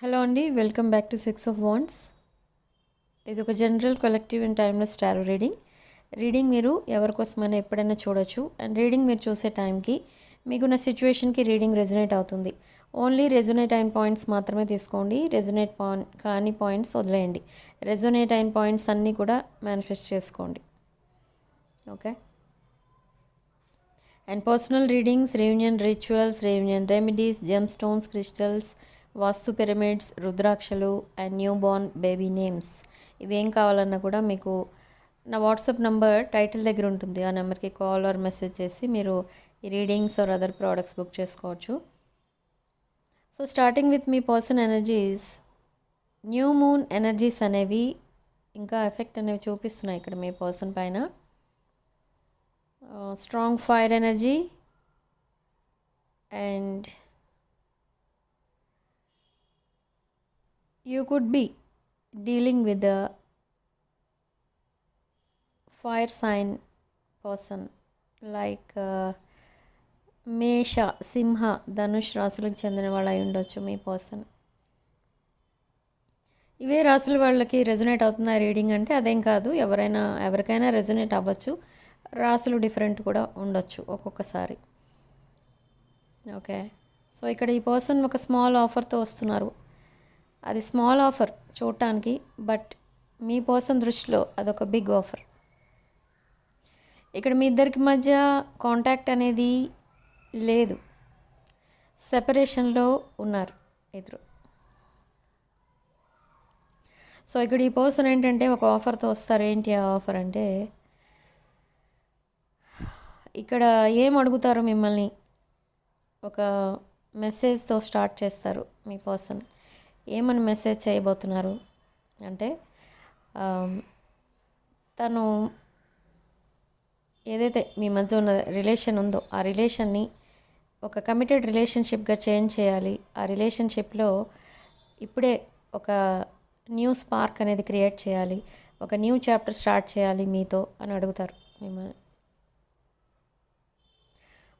Hello అండి welcome back to six of wands ఇది ఒక general collective and timeless tarot reading reading మీరు ఎవరికోసమైనా ఎప్పుడైనా చూడొచ్చు. అండ్ రీడింగ్ మీరు చూసే టైంకి మీకున్న సిచ్యువేషన్కి రీడింగ్ రెజొనేట్ అవుతుంది. ఓన్లీ రెజొనేట్ అయిన పాయింట్స్ మాత్రమే తీసుకోండి. రెజొనేట్ పాయింట్ కాని పాయింట్స్ వదిలేయండి. రెజొనేట్ అయిన పాయింట్స్ అన్నీ కూడా మేనిఫెస్ట్ చేసుకోండి. Okay and personal readings reunion rituals reunion remedies gem stones crystals vastu pyramids రుద్రాక్షలు and new born baby names. ఇవేం కావాలన్నా కూడా మీకు నా వాట్సాప్ నెంబర్ టైటిల్ దగ్గర ఉంటుంది. ఆ నెంబర్కి కాల్ ఆర్ మెసేజ్ చేసి మీరు ఈ readings or other products book చేసుకోవచ్చు. So starting with me person energies. New moon energies అనేవి ఇంకా ఎఫెక్ట్ అనేవి చూపిస్తున్నాయి ఇక్కడ మీ పర్సన్ పైన. Strong fire energy and you could be dealing with a fire sign person like uh, మేష సింహ ధనుష్ రాశులకు చెందిన వాళ్ళు అయి ఉండొచ్చు మీ పర్సన్ ఇవే రాసుల వాళ్ళకి రెజనేట్ అవుతున్న రీడింగ్ అంటే అదేం కాదు ఎవరైనా ఎవరికైనా రెజనేట్ అవ్వచ్చు. రాసులు డిఫరెంట్ కూడా ఉండొచ్చు ఒక్కొక్కసారి. ఓకే సో ఇక్కడ ఈ పర్సన్ ఒక స్మాల్ ఆఫర్తో వస్తున్నారు. అది స్మాల్ ఆఫర్ చూడటానికి బట్ మీ పర్సన్ దృష్టిలో అదొక బిగ్ ఆఫర్ ఇక్కడ మీ ఇద్దరికి మధ్య కాంటాక్ట్ అనేది లేదు. సెపరేషన్లో ఉన్నారు ఇద్దరు. సో ఇక్కడ ఈ పర్సన్ ఏంటంటే ఒక ఆఫర్తో వస్తారు. ఏంటి ఆ ఆఫర్ అంటే ఇక్కడ ఏం అడుగుతారు మిమ్మల్ని ఒక మెసేజ్తో స్టార్ట్ చేస్తారు మీ పర్సన్ ఏమని మెసేజ్ చేయబోతున్నారు? అంటే తను ఏదైతే మీ మధ్య ఉన్న రిలేషన్ ఉందో ఆ రిలేషన్ని ఒక కమిటెడ్ రిలేషన్షిప్గా చేంజ్ చేయాలి. ఆ రిలేషన్షిప్లో ఇప్పుడే ఒక న్యూ స్పార్క్ అనేది క్రియేట్ చేయాలి. ఒక న్యూ చాప్టర్ స్టార్ట్ చేయాలి మీతో అని అడుగుతారు మిమ్మల్ని.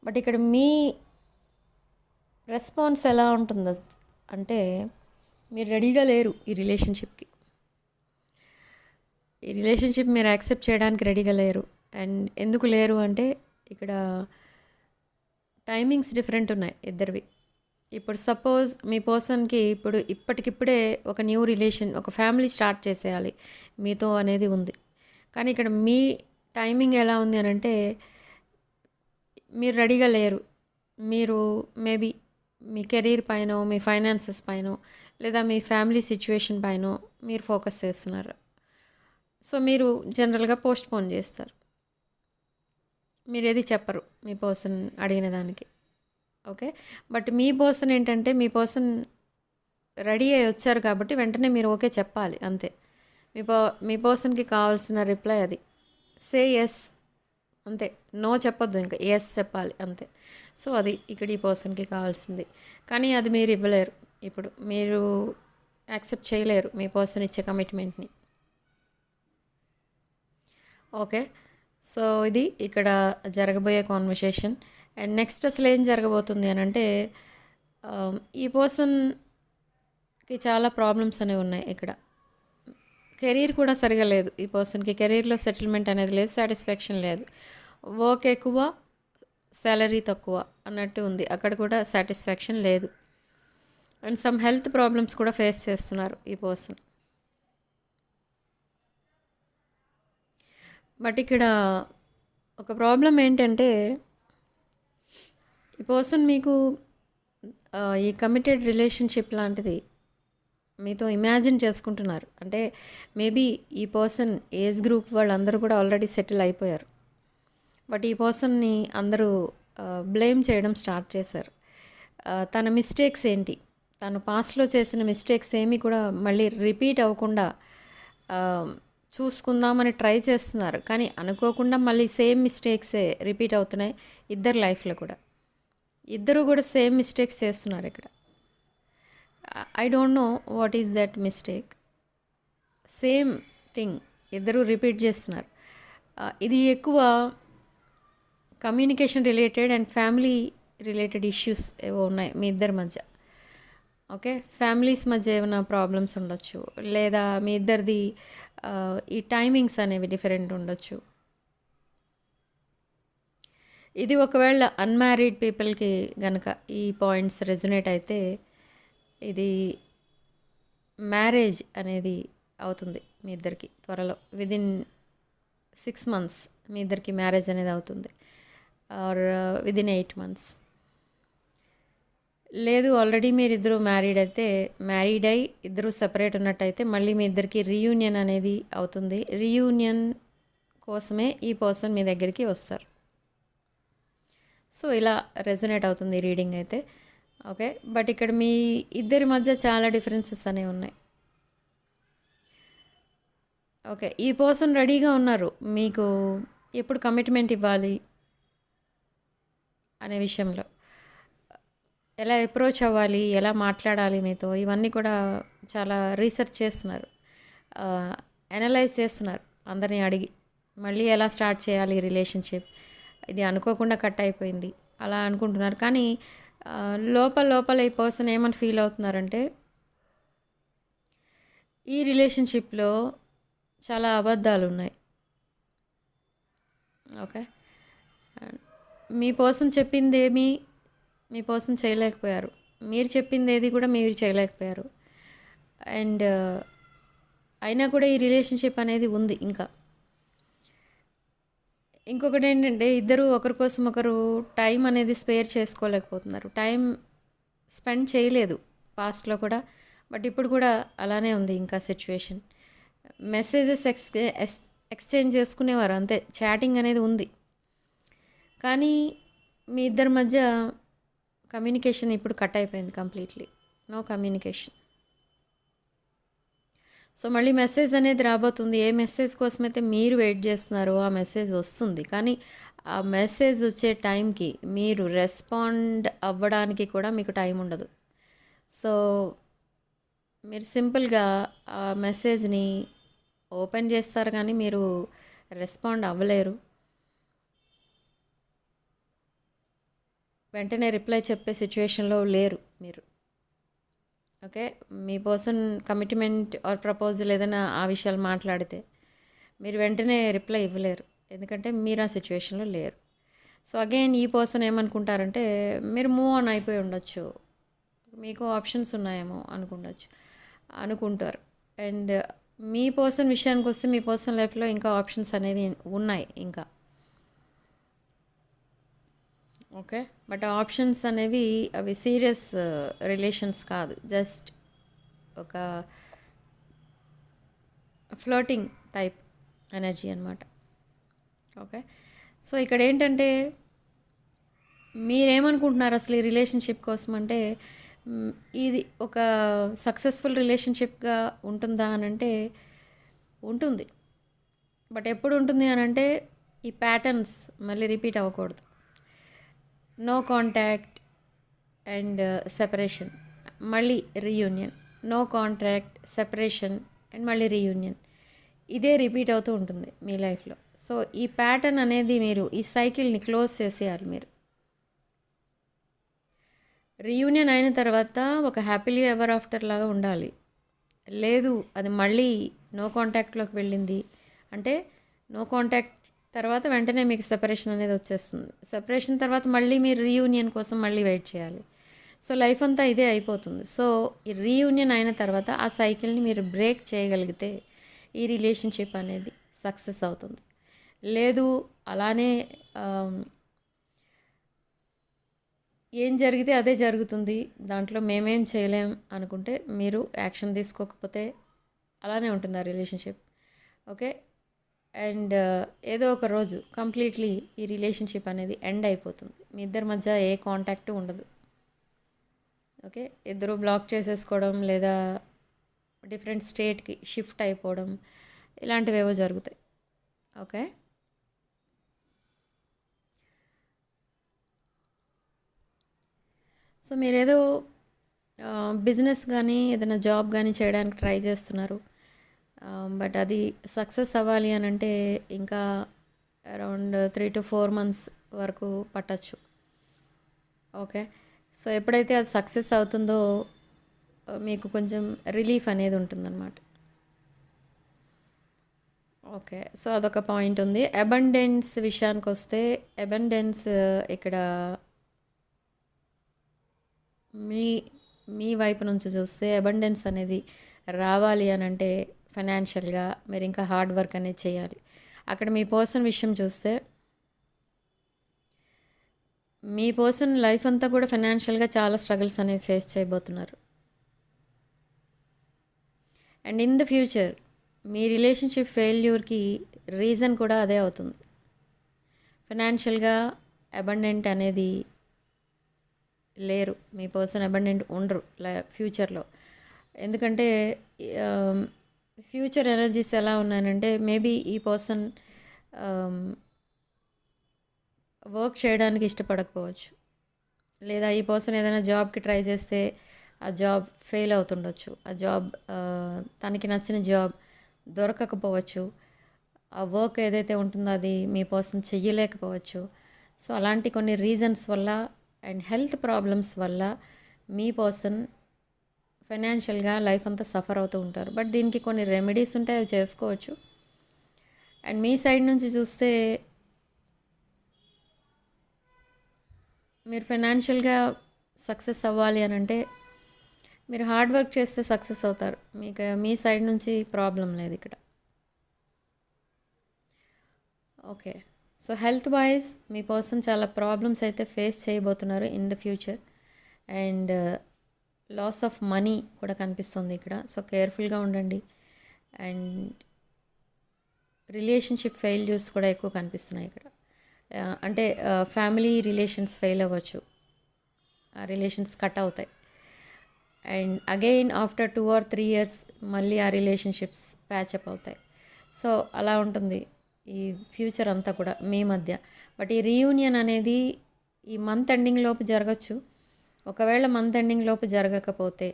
బట్ ఇక్కడ మీ రెస్పాన్స్ ఎలా ఉంటుందో అంటే మీరు రెడీగా లేరు ఈ రిలేషన్షిప్కి. ఈ రిలేషన్షిప్ మీరు యాక్సెప్ట్ చేయడానికి రెడీగా లేరు. అండ్ ఎందుకు లేరు అంటే ఇక్కడ టైమింగ్స్ డిఫరెంట్ ఉన్నాయి ఇద్దరివి. ఇప్పుడు సపోజ్ మీ పర్సన్కి ఇప్పుడు ఇప్పటికిప్పుడే ఒక న్యూ రిలేషన్ ఒక ఫ్యామిలీ స్టార్ట్ చేసేయాలి మీతో అనేది ఉంది. కానీ ఇక్కడ మీ టైమింగ్ ఎలా ఉంది అని అంటే మీరు రెడీగా లేరు. మీరు మేబీ మీ కెరీర్ పైన మీ ఫైనాన్సెస్ పైన లేదా మీ ఫ్యామిలీ సిచ్యువేషన్ పైన మీరు ఫోకస్ చేస్తున్నారు. సో మీరు జనరల్గా పోస్ట్ పోన్ చేస్తారు. మీరు ఏది చెప్పరు మీ పర్సన్ అడిగిన దానికి. ఓకే? బట్ మీ పర్సన్ ఏంటంటే మీ పర్సన్ రెడీ అయ్యి వచ్చారు కాబట్టి వెంటనే మీరు ఓకే చెప్పాలి అంతే. మీ పో మీ పర్సన్కి కావాల్సిన రిప్లై అది. సే ఎస్ అంతే. నో చెప్పొద్దు ఇంకా. ఎస్ చెప్పాలి అంతే. సో అది ఇక్కడ ఈ పర్సన్కి కావాల్సింది. కానీ అది మీరు ఇవ్వలేరు. ఇప్పుడు మీరు యాక్సెప్ట్ చేయలేరు మీ పర్సన్ ఇచ్చే కమిట్మెంట్ని. ఓకే. సో ఇది ఇక్కడ జరగబోయే కాన్వర్సేషన్. అండ్ నెక్స్ట్ అసలు ఏం జరగబోతుంది అని అంటే ఈ పర్సన్కి చాలా ప్రాబ్లమ్స్ అనేవి ఉన్నాయి ఇక్కడ. కెరీర్ కూడా సరిగా లేదు ఈ పర్సన్కి. కెరీర్లో సెటిల్మెంట్ అనేది లేదు సాటిస్ఫాక్షన్ లేదు. వర్క్ ఎక్కువ శాలరీ తక్కువ అన్నట్టు ఉంది. అక్కడ కూడా సాటిస్ఫాక్షన్ లేదు. అండ్ సమ్ హెల్త్ ప్రాబ్లమ్స్ కూడా ఫేస్ చేస్తున్నారు ఈ పర్సన్. బట్ ఇక్కడ ఒక ప్రాబ్లం ఏంటంటే ఈ పర్సన్ మీకు ఈ కమిటెడ్ రిలేషన్షిప్ లాంటిది మీతో ఇమాజిన్ చేసుకుంటున్నారు. అంటే మేబీ ఈ పర్సన్ ఏజ్ గ్రూప్ వాళ్ళందరూ కూడా ఆల్రెడీ సెటిల్ అయిపోయారు. బట్ ఈ పర్సన్ని అందరూ బ్లేమ్ చేయడం స్టార్ట్ చేశారు. తన మిస్టేక్స్ ఏంటి? తను పాస్ట్లో చేసిన మిస్టేక్స్ ఏమీ కూడా మళ్ళీ రిపీట్ అవ్వకుండా చూసుకుందామని ట్రై చేస్తున్నారు. కానీ అనుకోకుండా మళ్ళీ సేమ్ మిస్టేక్సే రిపీట్ అవుతున్నాయి ఇద్దరు లైఫ్లో కూడా. ఇద్దరు కూడా సేమ్ మిస్టేక్స్ చేస్తున్నారు ఇక్కడ. I don't know what is that mistake. Same thing ఇద్దరు రిపీట్ చేస్తున్నారు. ఇది ఎక్కువ communication related and family related issues ఏవో ఉన్నాయి మీ ఇద్దరి మధ్య. ఓకే? ఫ్యామిలీస్ మధ్య ఏమైనా ప్రాబ్లమ్స్ ఉండొచ్చు? లేదా మీ ఇద్దరిది ఈ టైమింగ్స్ అనేవి డిఫరెంట్ ఉండొచ్చు? ఇది ఒకవేళ అన్మ్యారీడ్ పీపుల్కి గనక ఈ పాయింట్స్ రెజునేట్ అయితే ఇది మ్యారేజ్ అనేది అవుతుంది మీ ఇద్దరికి త్వరలో. విదిన్ సిక్స్ మంత్స్ మీ ఇద్దరికి మ్యారేజ్ అనేది అవుతుంది. Or within eight months. లేదు ఆల్రెడీ మీరు ఇద్దరు మ్యారీడ్ అయితే మ్యారీడ్ అయి ఇద్దరు సపరేట్ ఉన్నట్టయితే మళ్ళీ మీ ఇద్దరికి రీయూనియన్ అనేది అవుతుంది. రీయూనియన్ కోసమే ఈ పర్సన్ మీ దగ్గరికి వస్తారు. సో ఇలా రెజొనేట్ అవుతుంది రీడింగ్ అయితే. ఓకే? బట్ ఇక్కడ మీ ఇద్దరి మధ్య చాలా డిఫరెన్సెస్ అనేవి ఉన్నాయి. ఓకే? ఈ పర్సన్ రెడీగా ఉన్నారు. మీకు ఎప్పుడు కమిట్మెంట్ ఇవ్వాలి అనే విషయంలో. ఎలా అప్రోచ్ అవ్వాలి ఎలా మాట్లాడాలి మీతో ఇవన్నీ కూడా చాలా రీసెర్చ్ చేస్తున్నారు. అనలైజ్ చేస్తున్నారు అందరినీ అడిగి. మళ్ళీ ఎలా స్టార్ట్ చేయాలి రిలేషన్షిప్ ఇది అనుకోకుండా కట్ అయిపోయింది అలా అనుకుంటున్నారు. కానీ లోపల లోపల ఈ పర్సన్ ఏమని ఫీల్ అవుతున్నారంటే ఈ రిలేషన్షిప్లో చాలా అబద్ధాలు ఉన్నాయి. ఓకే? మీ పర్సన్ చెప్పింది మీకోసం మీ చేయలేకపోయారు. మీరు చెప్పింది ఏది కూడా మీరు చేయలేకపోయారు. అండ్ అయినా కూడా ఈ రిలేషన్షిప్ అనేది ఉంది ఇంకా. ఇంకొకటి ఏంటంటే ఇద్దరు ఒకరి కోసం ఒకరు టైం అనేది స్పేర్ చేసుకోలేకపోతున్నారు. టైం స్పెండ్ చేయలేదు పాస్ట్లో కూడా బట్ ఇప్పుడు కూడా అలానే ఉంది ఇంకా సిచ్యువేషన్. మెసేజెస్ ఎక్స్ ఎక్స్చేంజ్ చేసుకునేవారు అంతే. చాటింగ్ అనేది ఉంది. కానీ మీ ఇద్దరి మధ్య కమ్యూనికేషన్ ఇప్పుడు కట్ అయిపోయింది కంప్లీట్లీ. No communication. సో మళ్ళీ మెసేజ్ అనేది రాబోతుంది. ఏ మెసేజ్ కోసమైతే మీరు వెయిట్ చేస్తున్నారో ఆ మెసేజ్ వస్తుంది. కానీ ఆ మెసేజ్ వచ్చే టైంకి మీరు రెస్పాండ్ అవ్వడానికి కూడా మీకు టైం ఉండదు. సో మీరు సింపుల్గా ఆ మెసేజ్ని ఓపెన్ చేస్తారు కానీ మీరు రెస్పాండ్ అవ్వలేరు. వెంటనే రిప్లై చెప్పే సిచ్యువేషన్లో లేరు మీరు. ఓకే? మీ పర్సన్ కమిట్మెంట్ ఆర్ ప్రపోజల్ ఏదైనా ఆ విషయాలు మాట్లాడితే మీరు వెంటనే రిప్లై ఇవ్వలేరు. ఎందుకంటే మీరు ఆ సిచ్యువేషన్లో లేరు. సో అగైన్ ఈ పర్సన్ ఏమనుకుంటారంటే మీరు మూవ్ ఆన్ అయిపోయి ఉండొచ్చు. మీకు ఆప్షన్స్ ఉన్నాయేమో అనుకుండొచ్చు. అనుకుంటారు. అండ్ మీ పర్సన్ విషయానికి వస్తే మీ పర్సన్ లైఫ్లో ఇంకా ఆప్షన్స్ అనేవి ఉన్నాయి ఇంకా. ఓకే? బట్ ఆప్షన్స్ అనేవి అవి సీరియస్ రిలేషన్స్ కాదు. జస్ట్ ఒక ఫ్లోటింగ్ టైప్ ఎనర్జీ అనమాట ఓకే? సో ఇక్కడ ఏంటంటే మీరేమనుకుంటున్నారు అసలు ఈ రిలేషన్షిప్ కోసం అంటే ఇది ఒక సక్సెస్ఫుల్ రిలేషన్షిప్గా ఉంటుందా అని అంటే ఉంటుంది. బట్ ఎప్పుడు ఉంటుంది అని అంటే ఈ ప్యాటర్న్స్ మళ్ళీ రిపీట్ అవ్వకూడదు. నో కాంటాక్ట్ అండ్ సెపరేషన్ మళ్ళీ reunion no contract separation and మళ్ళీ రీయూనియన్ ఇదే రిపీట్ అవుతూ ఉంటుంది మీ లైఫ్లో సో ఈ ప్యాటర్న్ అనేది మీరు ఈ సైకిల్ని క్లోజ్ చేసేయాలి మీరు. రీయూనియన్ అయిన తర్వాత ఒక హ్యాపీలీ ఎవర్ ఆఫ్టర్ లాగా ఉండాలి. లేదు అది మళ్ళీ నో కాంటాక్ట్లోకి వెళ్ళింది. అంటే నో కాంటాక్ట్ తర్వాత వెంటనే మీకు సెపరేషన్ అనేది వచ్చేస్తుంది. సెపరేషన్ తర్వాత మళ్ళీ మీరు రీయూనియన్ కోసం మళ్ళీ వెయిట్ చేయాలి. సో లైఫ్ అంతా ఇదే అయిపోతుంది. సో ఈ రీయూనియన్ అయిన తర్వాత ఆ సైకిల్ని మీరు బ్రేక్ చేయగలిగితే ఈ రిలేషన్షిప్ అనేది సక్సెస్ అవుతుంది. లేదు అలానే ఏం జరిగితే అదే జరుగుతుంది. దాంట్లో మేమేం చేయలేం అనుకుంటే మీరు యాక్షన్ తీసుకోకపోతే అలానే ఉంటుంది ఆ రిలేషన్షిప్ ఓకే అండ్ ఏదో ఒక రోజు కంప్లీట్లీ ఈ రిలేషన్షిప్ అనేది ఎండ్ అయిపోతుంది. మీ ఇద్దరి మధ్య ఏ కాంటాక్ట్ ఉండదు. ఓకే? ఇద్దరు బ్లాక్ చేసేసుకోవడం లేదా డిఫరెంట్ స్టేట్కి షిఫ్ట్ అయిపోవడం ఇలాంటివి ఏవో జరుగుతాయి. ఓకే? సో మీరేదో బిజినెస్ కానీ ఏదైనా జాబ్ కానీ చేయడానికి ట్రై చేస్తున్నారు. Um, బట్ అది సక్సెస్ అవ్వాలి అని అంటే ఇంకా around three to four months వరకు పట్టచ్చు. ఓకే సో ఎప్పుడైతే అది సక్సెస్ అవుతుందో uh, మీకు కొంచెం రిలీఫ్ అనేది ఉంటుందన్నమాట. ఓకే సో అదొక పాయింట్ ఉంది. అబండెన్స్ విషయానికి వస్తే అబండెన్స్ uh, ఇక్కడ మీ మీ వైపు నుంచి చూస్తే అబండెన్స్ అనేది రావాలి అని అంటే ఫైనాన్షియల్గా మీరు ఇంకా హార్డ్ వర్క్ అనేది చేయాలి. అక్కడ మీ పర్సన్ విషయం చూస్తే మీ పర్సన్ లైఫ్ అంతా కూడా ఫైనాన్షియల్గా చాలా స్ట్రగుల్స్ అనేవి ఫేస్ చేయబోతున్నారు. అండ్ ఇన్ ద ఫ్యూచర్ మీ రిలేషన్షిప్ ఫెయిల్యూర్కి రీజన్ కూడా అదే అవుతుంది. ఫైనాన్షియల్గా అబండెంట్ అనేది లేరు. మీ పర్సన్ అబండెంట్ ఉండరు ఫ్యూచర్లో ఎందుకంటే ఫ్యూచర్ ఎనర్జీస్ ఎలా ఉన్నానంటే మేబీ ఈ పర్సన్ వర్క్ చేయడానికి ఇష్టపడకపోవచ్చు. లేదా ఈ పర్సన్ ఏదైనా జాబ్కి ట్రై చేస్తే ఆ జాబ్ ఫెయిల్ అవుతుండొచ్చు. ఆ జాబ్ తనకి నచ్చిన జాబ్ దొరకకపోవచ్చు. ఆ వర్క్ ఏదైతే ఉంటుందో అది మీ పర్సన్ చెయ్యలేకపోవచ్చు. సో అలాంటి కొన్ని రీజన్స్ వల్ల అండ్ హెల్త్ ప్రాబ్లమ్స్ వల్ల మీ పర్సన్ ఫైనాన్షియల్గా లైఫ్ అంతా సఫర్ అవుతూ ఉంటారు. బట్ దీనికి కొన్ని రెమెడీస్ ఉంటాయి అవి చేసుకోవచ్చు. అండ్ మీ సైడ్ నుంచి చూస్తే మీరు ఫైనాన్షియల్గా సక్సెస్ అవ్వాలి అని అంటే మీరు హార్డ్ వర్క్ చేస్తే సక్సెస్ అవుతారు. మీకు మీ సైడ్ నుంచి ప్రాబ్లం లేదు ఇక్కడ. ఓకే సో హెల్త్ వైజ్ మీ పర్సన్ చాలా ప్రాబ్లమ్స్ అయితే ఫేస్ చేయబోతున్నారు in the future and loss of money కూడా కనిపిస్తుంది ఇక్కడ. సో కేర్ఫుల్గా ఉండండి. అండ్ రిలేషన్షిప్ ఫెయిల్యూర్స్ కూడా ఎక్కువ కనిపిస్తున్నాయి ఇక్కడ. అంటే ఫ్యామిలీ రిలేషన్స్ ఫెయిల్ అవ్వచ్చు. ఆ రిలేషన్స్ కట్ అవుతాయి. And again after two or three years మళ్ళీ ఆ రిలేషన్షిప్స్ ప్యాచప్ అవుతాయి. సో అలా ఉంటుంది ఈ ఫ్యూచర్ అంతా కూడా మీ మధ్య. బట్ ఈ రీయూనియన్ అనేది ఈ మంత్ ఎండింగ్ లోపు జరగచ్చు. ఒకవేళ మంత్ ఎండింగ్ లోపు జరగకపోతే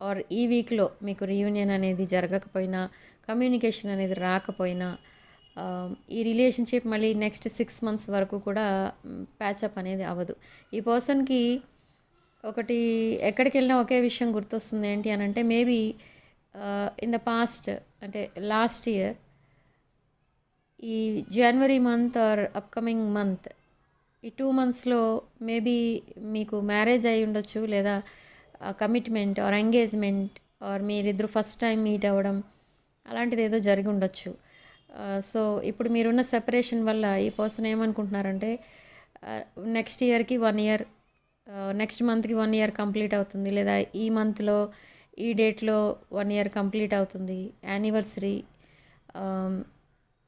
ఆర్ ఈ వీక్లో మీకు రీయూనియన్ అనేది జరగకపోయినా కమ్యూనికేషన్ అనేది రాకపోయినా um, ఈ రిలేషన్షిప్ మళ్ళీ నెక్స్ట్ సిక్స్ మంత్స్ వరకు కూడా um, ప్యాచప్ అనేది అవ్వదు. ఈ పర్సన్కి ఒకటి ఎక్కడికి వెళ్ళినా ఒకే విషయం గుర్తొస్తుంది ఏంటి అని అంటే మేబీ ఇన్ ద పాస్ట్ అంటే లాస్ట్ ఇయర్ ఈ January month or upcoming month ఈ టూ మంత్స్లో మేబీ మీకు మ్యారేజ్ అయి ఉండొచ్చు లేదా కమిట్మెంట్ ఆర్ ఎంగేజ్మెంట్ ఆర్ మీరిద్దరు ఫస్ట్ టైం మీట్ అవ్వడం అలాంటిది ఏదో జరిగి ఉండొచ్చు. సో ఇప్పుడు మీరున్న సెపరేషన్ వల్ల ఈ పర్సన్ ఏమనుకుంటున్నారంటే నెక్స్ట్ ఇయర్కి వన్ ఇయర్ నెక్స్ట్ మంత్కి వన్ ఇయర్ కంప్లీట్ అవుతుంది లేదా ఈ మంత్లో ఈ డేట్లో వన్ ఇయర్ కంప్లీట్ అవుతుంది యానివర్సరీ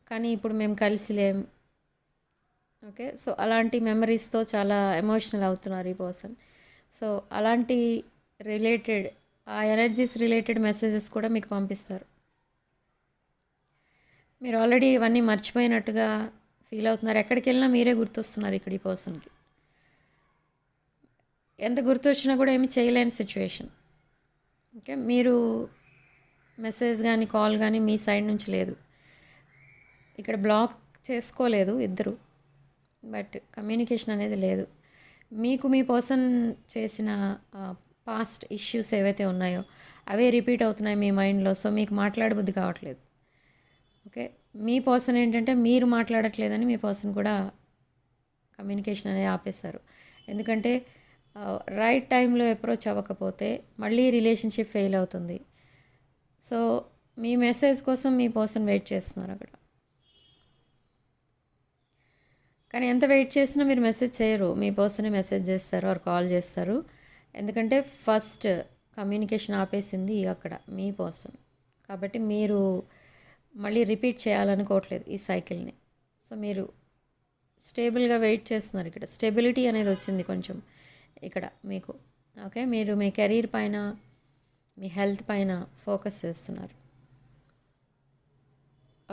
కానీ ఇప్పుడు మేము కలిసి లేం ఓకే. సో అలాంటి మెమరీస్తో చాలా ఎమోషనల్ అవుతున్నారు ఈ పర్సన్. సో అలాంటి రిలేటెడ్ ఆ ఎనర్జీస్ రిలేటెడ్ మెసేజెస్ కూడా మీకు పంపిస్తారు. మీరు ఆల్రెడీ ఇవన్నీ మర్చిపోయినట్టుగా ఫీల్ అవుతున్నారు. ఎక్కడికి వెళ్ళినా మీరే గుర్తొస్తున్నారు ఇక్కడ ఈ పర్సన్కి. ఎంత గుర్తొచ్చినా కూడా ఏమి చేయలేని సిచ్యువేషన్. ఓకే. మీరు మెసేజ్ కానీ కాల్ కానీ మీ సైడ్ నుంచి లేదు. ఇక్కడ బ్లాక్ చేసుకోలేదు ఇద్దరు. బట్ కమ్యూనికేషన్ అనేది లేదు. మీకు మీ పర్సన్ చేసిన పాస్ట్ ఇష్యూస్ ఏవైతే ఉన్నాయో అవే రిపీట్ అవుతున్నాయి మీ మైండ్లో సో మీకు మాట్లాడబుద్ధి కావట్లేదు. ఓకే? మీ పర్సన్ ఏంటంటే మీరు మాట్లాడట్లేదని మీ పర్సన్ కూడా కమ్యూనికేషన్ అనేది ఆపేశారు. ఎందుకంటే రైట్ టైంలో అప్రోచ్ అవ్వకపోతే మళ్ళీ రిలేషన్షిప్ ఫెయిల్ అవుతుంది. సో మీ మెసేజ్ కోసం మీ పర్సన్ వెయిట్ చేస్తున్నారు అక్కడ. కానీ ఎంత వెయిట్ చేసినా మీరు మెసేజ్ చేయరు. మీ పర్సనే మెసేజ్ చేస్తారు ఆర్ కాల్ చేస్తారు. ఎందుకంటే ఫస్ట్ కమ్యూనికేషన్ ఆపేసింది అక్కడ మీ పర్సన్. కాబట్టి మీరు మళ్ళీ రిపీట్ చేయాలనుకోవట్లేదు ఈ సైకిల్ని. సో మీరు స్టేబుల్గా వెయిట్ చేస్తున్నారు ఇక్కడ. స్టెబిలిటీ అనేది వచ్చింది కొంచెం ఇక్కడ మీకు. ఓకే? మీరు మీ కెరీర్ పైన మీ హెల్త్ పైన ఫోకస్ చేస్తున్నారు.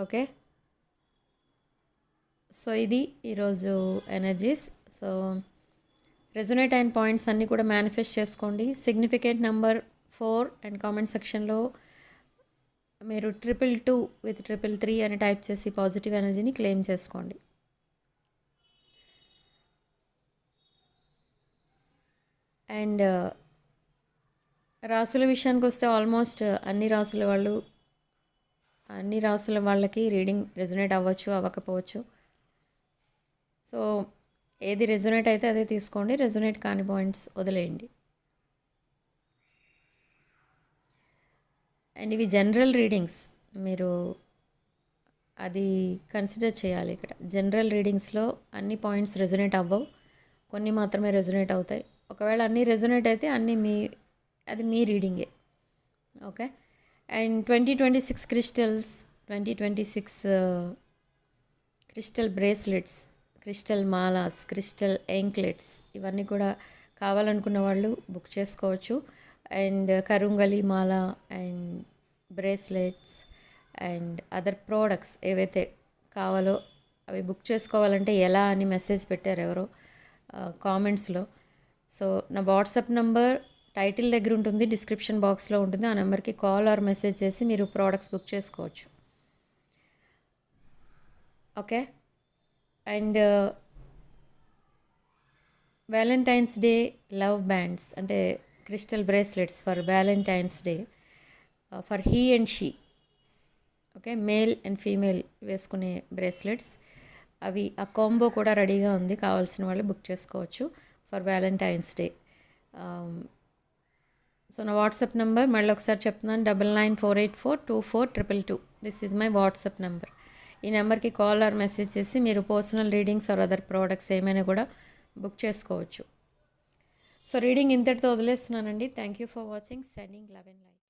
ఓకే? సో ఇది ఈరోజు ఎనర్జీస్ సో రెజొనేట్ అయిన పాయింట్స్ అన్నీ కూడా మేనిఫెస్ట్ చేసుకోండి. Significant number four and comment సెక్షన్లో మీరు triple two with triple three అని టైప్ చేసి పాజిటివ్ ఎనర్జీని క్లెయిమ్ చేసుకోండి. అండ్ uh, రాసుల విషయానికి వస్తే ఆల్మోస్ట్ అన్ని రాసుల వాళ్ళు అన్ని రాసుల వాళ్ళకి రీడింగ్ రెజనేట్ అవ్వచ్చు అవ్వకపోవచ్చు. సో ఏది రెజొనేట్ అయితే అదే తీసుకోండి. రెజొనేట్ కాని పాయింట్స్ వదిలేయండి. అండ్ ఇవి జనరల్ రీడింగ్స్. మీరు అది కన్సిడర్ చేయాలి ఇక్కడ. జనరల్ రీడింగ్స్లో అన్ని పాయింట్స్ రెజొనేట్ అవ్వవు. కొన్ని మాత్రమే రెజొనేట్ అవుతాయి. ఒకవేళ అన్నీ రెజొనేట్ అయితే అన్నీ మీ అది మీ రీడింగే. Okay? And twenty twenty six crystals twenty twenty six crystal bracelets crystal malas crystal anklets ఇవన్నీ కూడా కావాలనుకున్న వాళ్ళు బుక్ చేసుకోవచ్చు. And karungali mala and bracelets and other products ఏవైతే కావాలో అవి బుక్ చేసుకోవాలంటే ఎలా అని మెసేజ్ పెట్టారు ఎవరో కామెంట్స్లో. సో నా వాట్సాప్ నంబర్ టైటిల్ దగ్గర ఉంటుంది డిస్క్రిప్షన్ బాక్స్లో ఉంటుంది. ఆ నెంబర్కి కాల్ ఆర్ మెసేజ్ చేసి మీరు ప్రోడక్ట్స్ బుక్ చేసుకోవచ్చు. Okay? And Valentine's Day love bands అంటే crystal bracelets for Valentine's Day for he and she okay male and female వేసుకునే బ్రేస్లెట్స్ అవి ఆ కాంబో కూడా రెడీగా ఉంది. కావాల్సిన వాళ్ళు బుక్ చేసుకోవచ్చు ఫర్ వ్యాలంటైన్స్ డే సో నా వాట్సాప్ నెంబర్ మళ్ళీ ఒకసారి చెప్తున్నాను double nine four eight four two four triple two. This is my WhatsApp number ఈ నెంబర్కి కాల్ ఆర్ మెసేజ్ చేసి మీరు personal readings or other products ఏమైనా కూడా బుక్ చేసుకోవచ్చు. సో రీడింగ్ ఇంతటితో వదిలేస్తున్నానండి. Thank you for watching. Sending love and life.